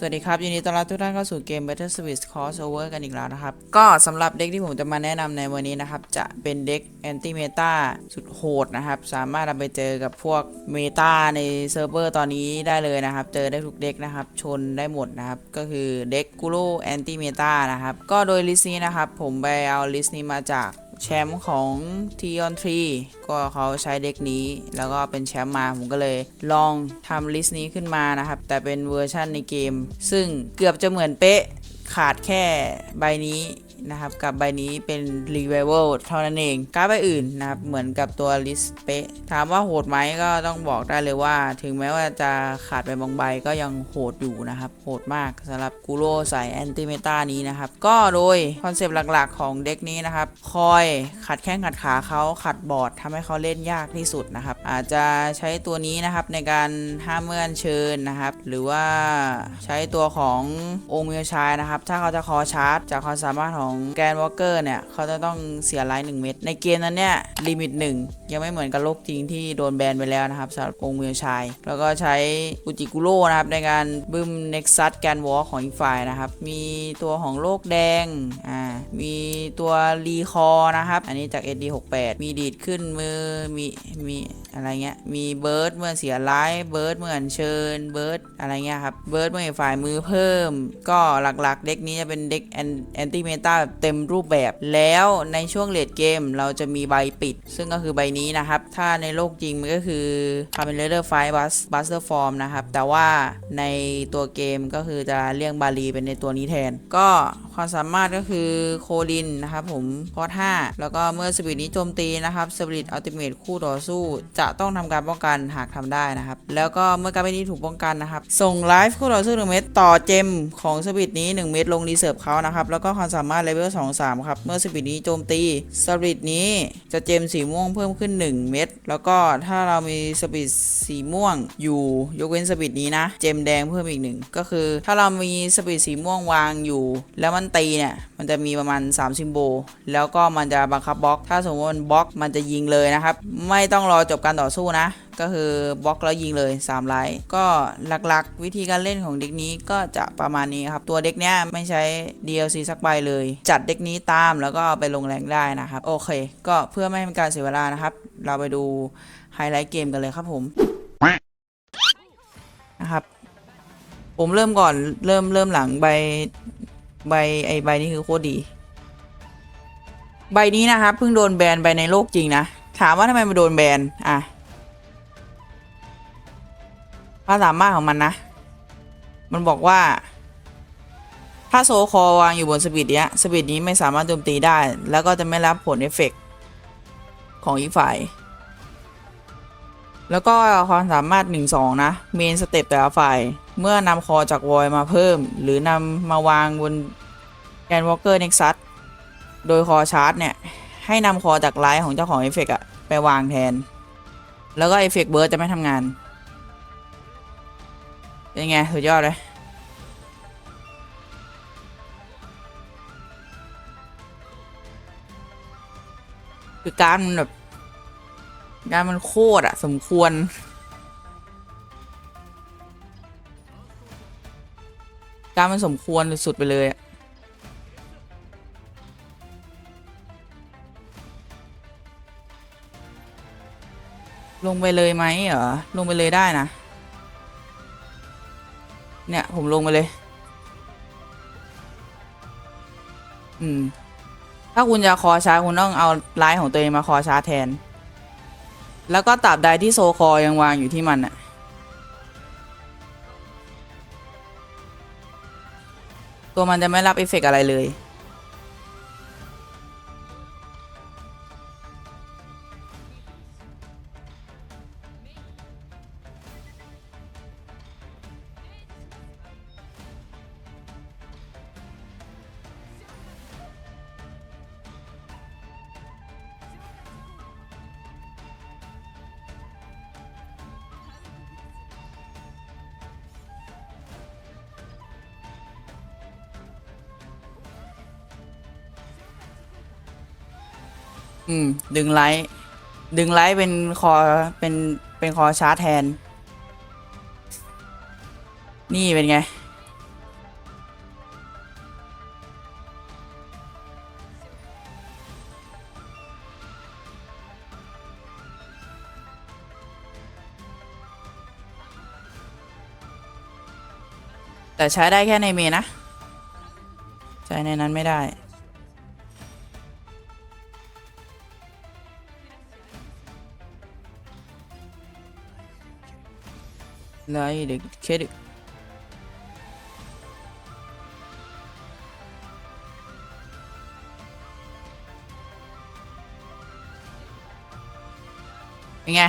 สวัสดีครับ ยินดีต้อนรับทุกท่านเข้าสู่เกม Battle Switch Crossover กันอีกแล้วนะครับ ก็สำหรับเด็กที่ผมจะมาแนะนำในวันนี้นะครับ จะเป็นเด็ก Anti Meta สุดโหดนะครับ สามารถเอาไปเจอกับพวกเมตาในเซิร์ฟเวอร์ตอนนี้ได้เลยนะครับ เจอได้ทุกเด็กนะครับ ชนได้หมดนะครับ ก็คือเด็กกูโร Anti Meta นะครับ ก็โดยลิสต์นี้นะครับ ผมไปเอาลิสต์นี้มาจาก แชมป์ของทีออนทรีก็เขาใช้เด็กนี้ แล้วก็เป็นแชมป์มาผมก็เลยลองทำลิสต์นี้ขึ้นมานะครับ แต่เป็นเวอร์ชันในเกม ซึ่งเกือบจะเหมือนเป๊ะขาดแค่ใบนี้ นะครับ กับใบนี้เป็น Revival เท่านั้นเองการ์ดใบอื่นนะครับเหมือนกับตัวลิสเปะถามว่าโหดไหมก็ต้องบอกได้เลยว่า ถึงแม้ว่าจะขาดไปบางใบก็ยังโหดอยู่นะครับ โหดมากสำหรับกูโรสายแอนติเมตานี้นะครับ ก็โดยคอนเซปต์หลักๆ ของเด็กนี้นะครับ คอยขัดแข้งขัดขาเขาขัดบอร์ดทำให้เขาเล่นยากที่สุดนะครับ อาจจะใช้ตัวนี้นะครับในการห้ามเมื่อนเชิญนะครับ หรือว่าใช้ตัวขององค์เมียชายนะครับ ถ้าเขาจะคอชาร์จจากความสามารถของแกนวอลเกอร์เนี่ยเขาจะต้องเสียไลน์1เม็ดในเกมนั้นเนี่ยลิมิตหนึ่งยังไม่เหมือนกับโลกจริงที่โดนแบนไปแล้วนะครับสำหรับองค์เมียชาย แล้วก็ใช้อุจิกุโร่นะครับในการบึ้มเน็กซัสแกนวอลของอีกฝ่ายนะครับ มีตัวของโลกแดงอ่ามีตัวรีคอนะครับ อันนี้จาก SD68 มีดีดขึ้นมือมีมีอะไรเงี้ย มีเบิร์ดเมื่อเสียไลฟ์เบิร์ดเมื่อเชิญเบิร์ดอะไรเงี้ยครับ เบิร์ดเมื่อฝ่ายมือเพิ่ม ก็หลักๆ เด็กนี้จะเป็นเด็กแอนติเมตาแบบเต็มรูปแบบ แล้วในช่วงเลดเกมเราจะมีใบปิด ซึ่งก็คือใบนี้นะครับ ถ้าในโลกจริงมันก็คือ c a m e n Rider Fight Bus Buster Form นะครับ แต่ว่าในตัวเกมก็คือจะเรียกบาลีเป็นในตัวนี้แทน ก็ความสามารถก็คือโคลินนะครับผมพอด5แล้วก็เมื่อสปิริตนี้โจมตีนะครับสปิริตอัลติเมทคู่ต่อสู้จะต้องทำการป้องกันหากทำได้นะครับ แล้วก็เมื่อการเป็นนี้ถูกป้องกันนะครับ ส่งไลฟ์คู่ต่อสู้1เม็ดต่อเจมของสปิริตนี้ 1 เม็ดลงรีเซิร์ฟเขานะครับ แล้วก็ความสามารถเลเวล2 3ครับ เมื่อสปิริตนี้โจมตีสปิริตนี้จะเจมสีม่วงเพิ่มขึ้น 1 เม็ดแล้วก็ถ้าเรามีสปิริตสีม่วงอยู่ยกเว้นสปิริตนี้นะ เจมแดงเพิ่มอีกหนึ่งก็คือ ถ้าเรามีสปิริตสีม่วงวางอยู่ แล้วมันตีเนี่ยมันจะมีประมาณ3ซิมโบลแล้วก็มันจะบังคับบล็อก ถ้าสมมติมันบล็อกมันจะยิงเลยนะครับ ไม่ต้องรอจบการการต่อสู้นะ ก็คือบล็อกแล้วยิงเลย3ไลท์ก็หลักๆ วิธีการเล่นของเด็กนี้ก็จะประมาณนี้ครับ ตัวเด็กเนี้ยไม่ใช้ DLC สักใบเลย จัดเด็กนี้ตามแล้วก็เอาไปลงแรงได้นะครับ โอเค ก็เพื่อไม่ให้เป็นการเสียเวลานะครับ เราไปดูไฮไลท์เกมกันเลยครับผมนะครับ ผมเริ่มก่อนเริ่มเริ่มหลังใบใบไอใบนี้คือโคตรดี ใบนี้นะครับเพิ่งโดนแบนไปในโลกจริงนะ ถามว่าทำไมมาโดนแบน อะความสามารถของมันนะ มันบอกว่า ถ้าโซคอวางอยู่บนสปีดเนี้ยสปีดนี้ไม่สามารถโจมตีได้ แล้วก็จะไม่รับผลเอฟเฟกต์ของอีกฝ่าย แล้วก็ความสามารถ 1-2 นะ เมนสเต็ปแต่ละฝ่าย เมื่อนำคอจากวอยมาเพิ่ม หรือนำมาวางบนแกนวอลเกอร์เน็กซัสโดยคอชาร์จเนี่ย ให้นำคอจากไลท์ของเจ้าของเอฟเฟกอะไปวางแทน แล้วก็เอฟเฟกเบิร์ดจะไม่ทำงานเป็นไงสุดยอดเลยคือการมันแบบการมันโคตรอะสมควรการมันสมควรสุด ๆ ไปเลยอะ ลงไปเลยไหมเหรอ ลงไปเลยได้นะ เนี่ย ผมลงไปเลย อืม ถ้าคุณจะคอช้าคุณต้องเอาไลน์ของตัวเองมาคอช้าแทน แล้วก็ตราบใดที่โซคอยังวางอยู่ที่มันอะตัวมันจะไม่รับเอฟเฟกต์อะไรเลย อืม ดึงไลท์ดึงไลท์เป็นคอเป็นเป็นคอชาร์จแทน นี่เป็นไง แต่ใช้ได้แค่ในเมนะ ใช้ในนั้นไม่ได้ ได้เด็กเคดเป็นไง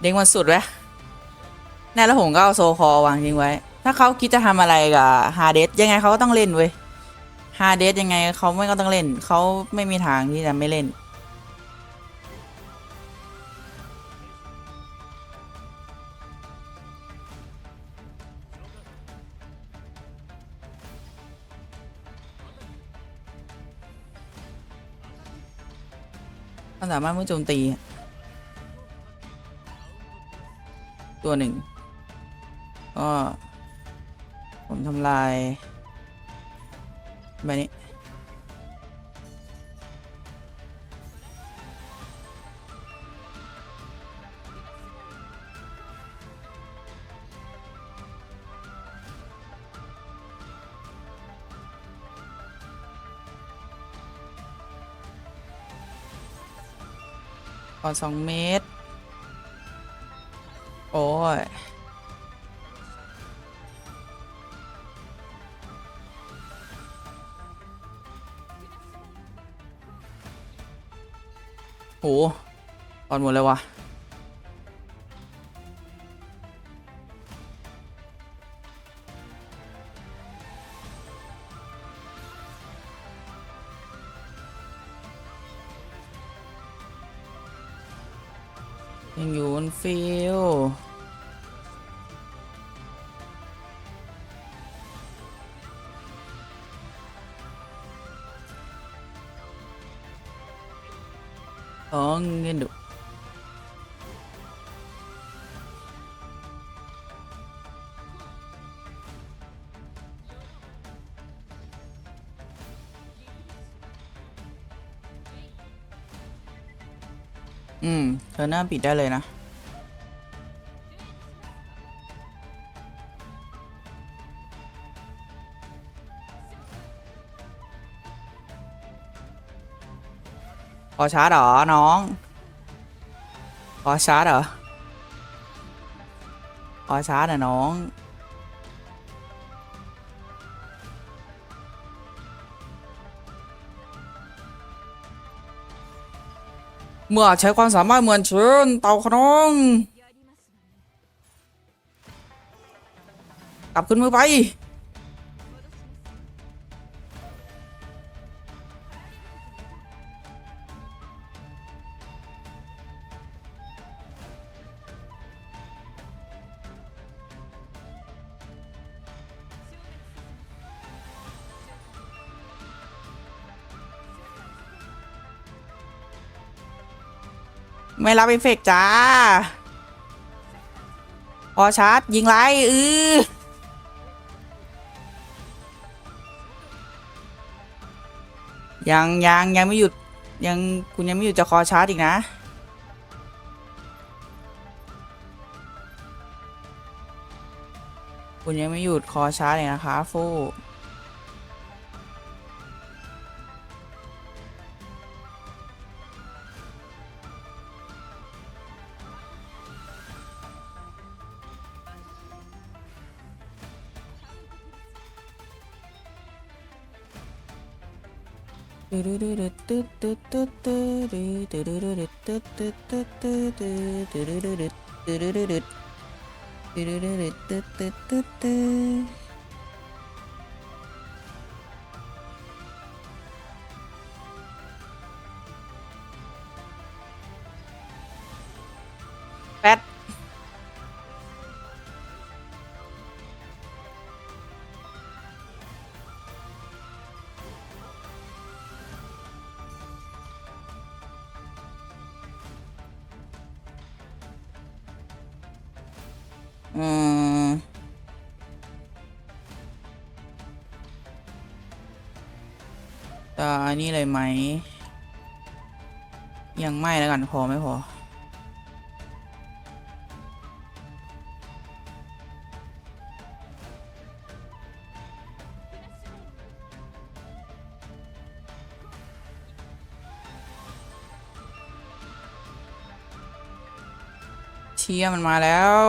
เด้งมันสุดไหมแน่แล้วผมก็เอาโซคอวางทิ้งไว้ ถ้าเขาคิดจะทำอะไรกับฮาเดสยังไงเขาก็ต้องเล่นเว้ยฮาเดสยังไงเขาไม่ก็ต้องเล่น เขาไม่มีทางที่จะไม่เล่น สามารถมุ่งโจมตี ตัวหนึ่งก็ผมทำลายแบบนี้ อสองเมตร โอ้ยโหตอนหมดเลยวะ ยังอยู่บนฟิลสองเงินดุ อหน้าปิดได้เลยนะขอชาร์จเหรอ น้องขอชาร์จเหรอขอชาร์จเหรอน้อง เมื่อใช้ความสามารถเหมือนเชิญเต่าขนองกลับขึ้นมือไป ไม่รับเอฟเฟกต์จ้า พอชาร์จ ยิงไรเออยังยังยังไม่หยุด ยังคุณยังไม่หยุดจะคอชาร์จอีกนะ คุณยังไม่หยุดคอชาร์จเลยนะคะฟู ルルルルッゥゥトゥゥルゥルルルゥゥゥルルルゥルルルゥルルルゥゥゥ อันนี้เลยไหม ยังไม่แล้วกันพอไม่พอ เชียมันมาแล้ว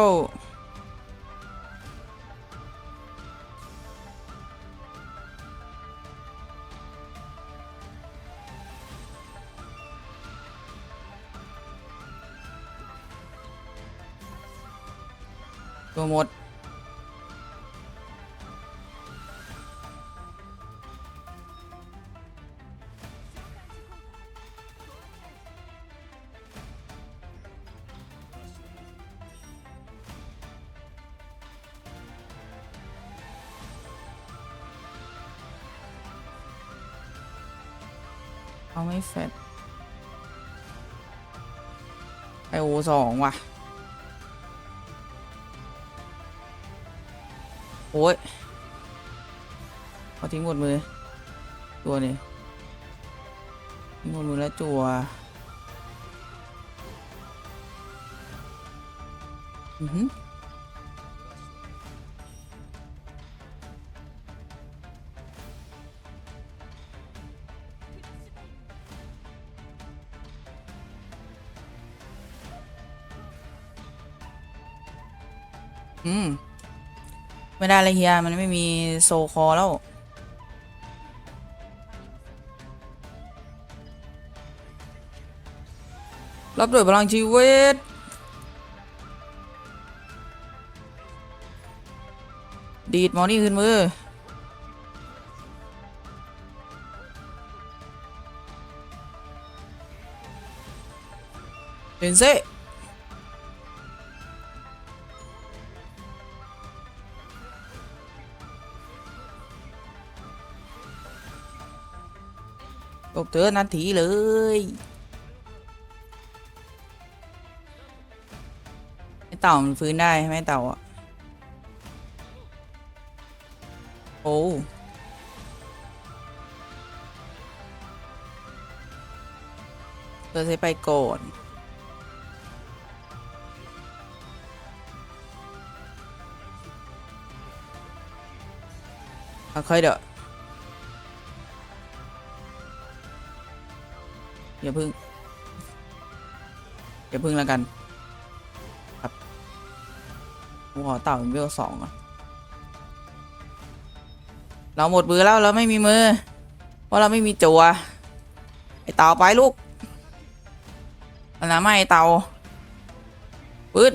เอาไม่เสร็จไอโอสองว่ะ โอ้ยเอาทิ้งหมดมือ ตัวนี้ทิ้งหมดมือแล้วจัวอือหือ อืม ไม่ได้เลยเฮีย มันไม่มีโซคอแล้ว รับด้วยพลังชีวิตดีดหมอนี่ขึ้นมือเดินเซ เถอะนทีเลยไอเต่ามันฟื้นได้ใช่ไหมเต่าอะ โอ้เธอใช้ไปก่อนเอาค่อยเด้อ อย่าพึ่งอย่าพึ่งแล้วกัน ครับผมขอเต่าเป็นเวลสองอะเราหมดมือแล้วเราไม่มีมือ เพราะเราไม่มีจัวไอเต่าไปลูกอันนั้นไม่ไอเต่าปื๊ด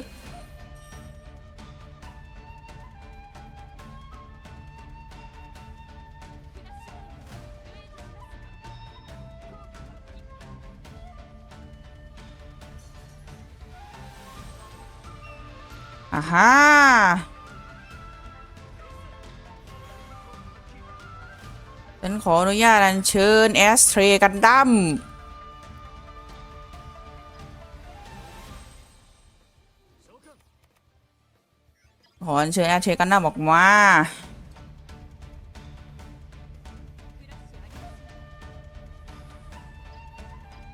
อ่าฉันขออนุญาตอัญเชิญแอสเทรกันดั้มขออัญเชิญแอสเทรกันดั้มออกมา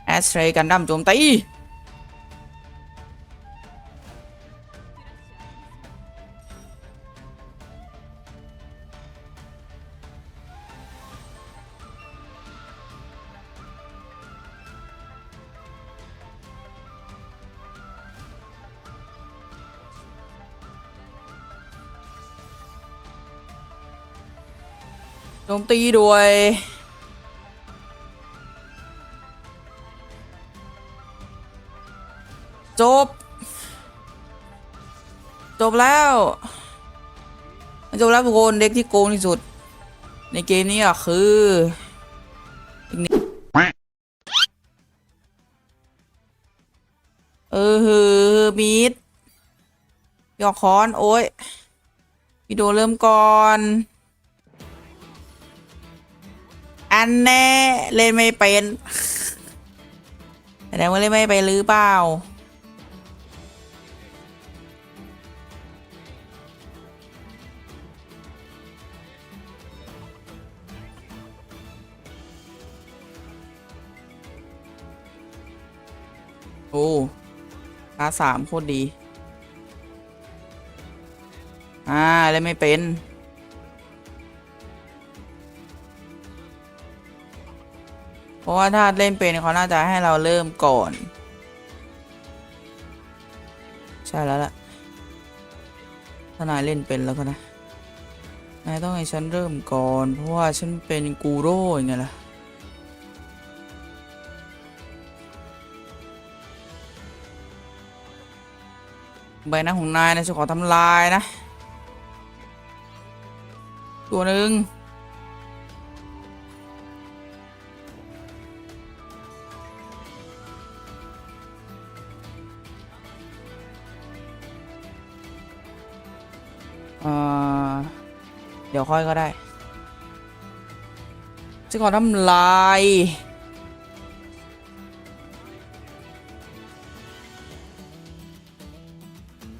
แอสเทรกันดั้มโจมตี ตีด้วย จบ จบแล้ว จบแล้วทุกคนเด็กที่โกงที่สุด ในเกมนี้อะคือเออฮือมีดหยอกค้อน โอ้ยวิดีโอเริ่มก่อน อันแน่เล่นไม่เป็นแสดงว่าเล่นไม่เป็นหรือเปล่าโอ้ตาสามโคตรดี อ่าเล่นไม่เป็น ราะว่าถ้าเล่นเป็นเขาน่าจะให้เราเริ่มก่อน ใช่แล้วล่ะถ้านายเล่นเป็นแล้วก็นะ นายต้องให้ฉันเริ่มก่อน เพราะว่าฉันเป็นกูโร่ยังไงล่ะใบหน้าของนายนะฉันขอทำลายนะ ตัวหนึ่ง ดี๋ยวค่อยก็ได้จะขอทำลาย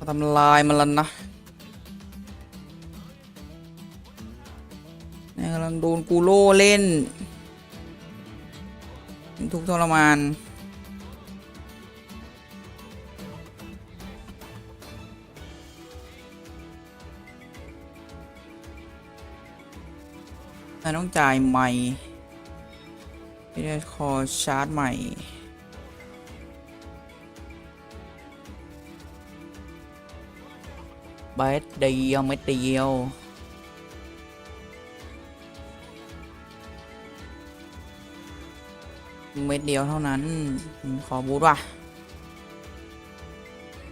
ทำลายมันล้วนะกำลังโดนกูโล่เล่น ทุกทรมาน นายต้องจ่ายใหม่ไม่ได้คอชาร์จใหม่เบสเดียวเม็ดเดียวเม็ดเดียวเท่านั้น ขอบูทว่ะ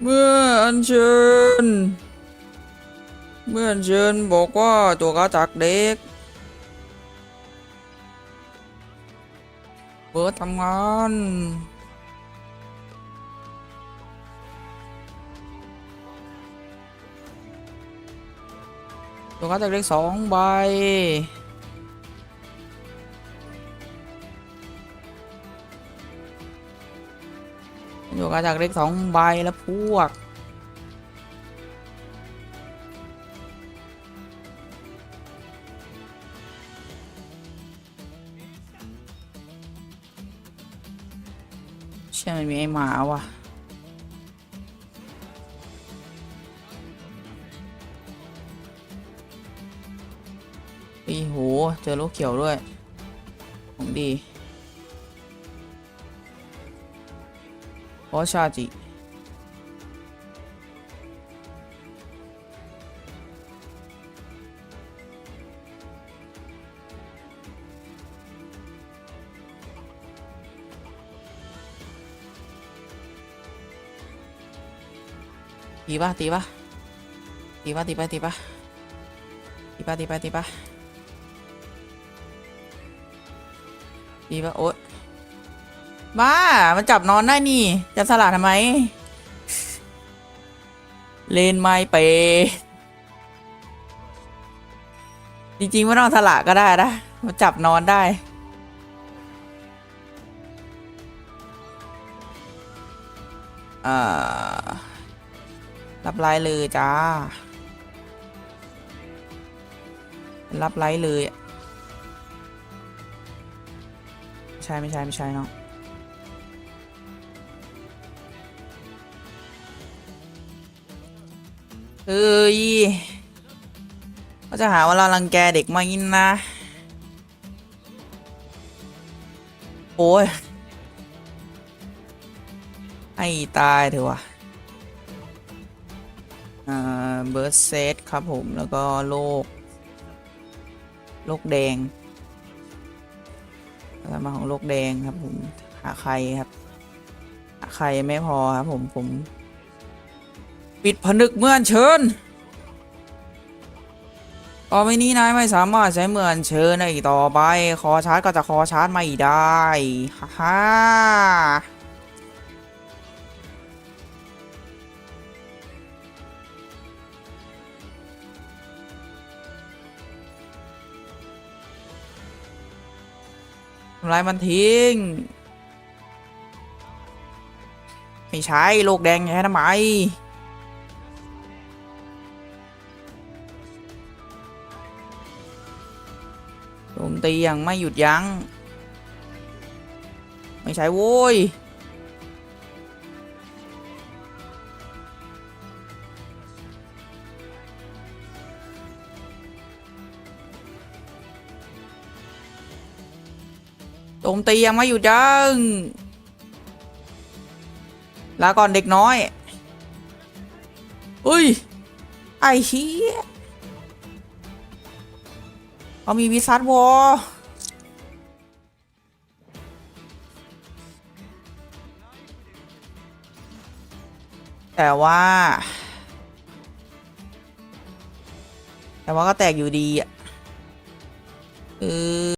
เมื่ออัญเชิญ เมื่ออัญเชิญบอกว่าตัวกาจากเด็ก บิร์ดทำงานตัวกาจากเลขสองใบตัวการจากเลขสองใบแล้วพวก เชื่อมันมีไอหมาว่ะอีโห เจอลูกเขียวด้วย ของดีโอชาจิ ปะตีปะตีปะตีปะตีปะตีปะตีปะตีปะตีปะโอ๊ยบ้า มันจับนอนได้นี่ จะสลัดทำไม เลนไม่เปจริงๆไม่ต้องสละก็ได้นะ มันจับนอนได้อ่า รับไลน์เลยจ้า รับไลน์เลยใช่ไม่ใช่ไม่ใช่เนาะเอ้ยก็จะหาว่าเรารังแกเด็กมายินนะ โอ้ย ไอ้ตายเถอะวะอ่า เบิร์ดเซตครับผม แล้วก็โลก โลกแดงแล้วมาของโลกแดงครับผม หาใครครับ หาใครไม่พอครับผมผม ปิดผนึกเมื่อนเชิญต่อไปนี้นายไม่สามารถใช้เมื่อนเชิญได้อีกต่อไป คอชาร์จก็จะคอชาร์จไม่ได้ฮ่าำลายมันทิ้ง ไม่ใช่โลกแดงแค่ทำไมโจมตีอย่างไม่หยุดยัง้ง ไม่ใช่โว้ย จมตียังไม่หยุดยังลาก่อนเด็กน้อย อุ้ย ไอ้เหี้ยเขามีวิซัตวอลแต่ว่า แต่ว่าก็แตกอยู่ดีอะคือ